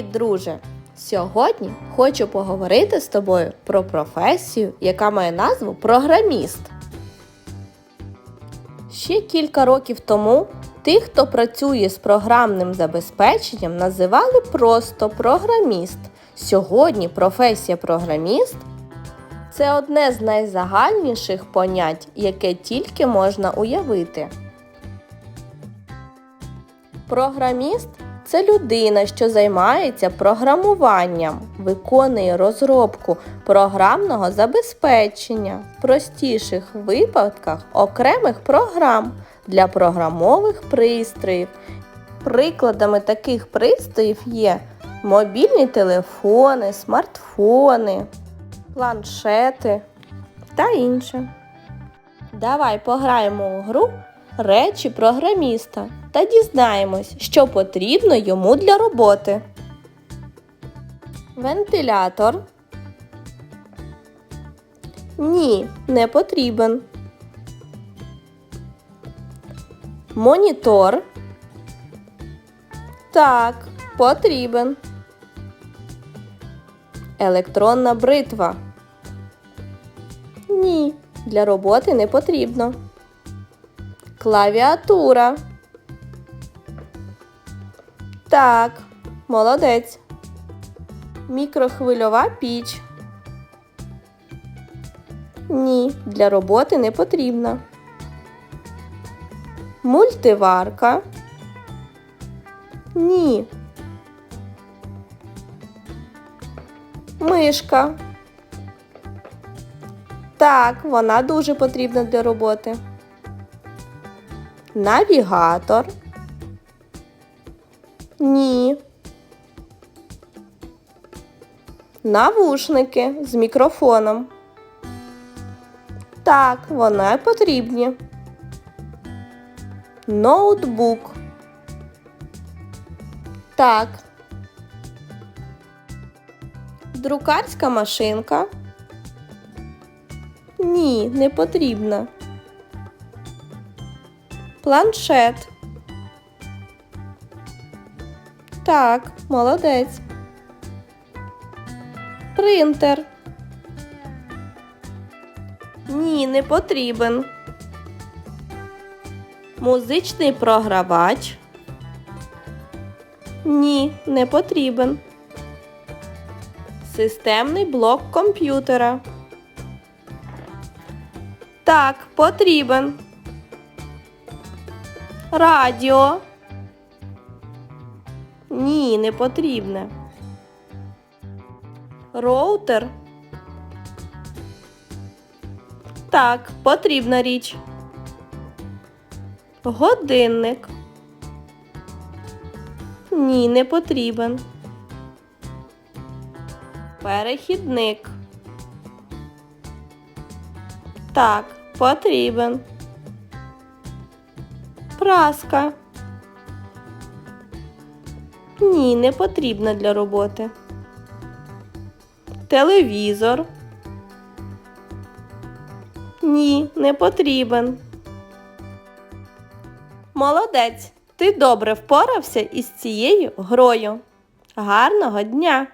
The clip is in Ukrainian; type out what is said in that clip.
Привіт, друже! Сьогодні хочу поговорити з тобою про професію, яка має назву програміст. Ще кілька років тому тих, хто працює з програмним забезпеченням, називали просто програміст. Сьогодні професія програміст це одне з найзагальніших понять, яке тільки можна уявити. Програміст це людина, що займається програмуванням, виконує розробку програмного забезпечення, в простіших випадках окремих програм для програмових пристроїв. Прикладами таких пристроїв є мобільні телефони, смартфони, планшети та інше. Давай пограємо у гру речі програміста та дізнаємось, що потрібно йому для роботи. Вентилятор. Ні, не потрібен. Монітор. Так, потрібен. Електронна бритва. Ні, для роботи не потрібно. Клавіатура. Так, молодець. Мікрохвильова піч. Ні, для роботи не потрібна. Мультиварка. Ні. Мишка. Так, вона дуже потрібна для роботи. Навігатор. Ні. Навушники з мікрофоном. Так, вони потрібні. Ноутбук. Так. Друкарська машинка. Ні, не потрібна. Планшет. Так, молодець. Принтер. Ні, не потрібен. Музичний програвач. Ні, не потрібен. Системний блок комп'ютера. Так, потрібен. Радіо. Ні, не потрібне. Роутер. Так, потрібна річ. Годинник. Ні, не потрібен. Перехідник. Так, потрібен. Праска. Ні, не потрібна для роботи. Телевізор. Ні, не потрібен. Молодець. Ти добре впорався із цією грою. Гарного дня!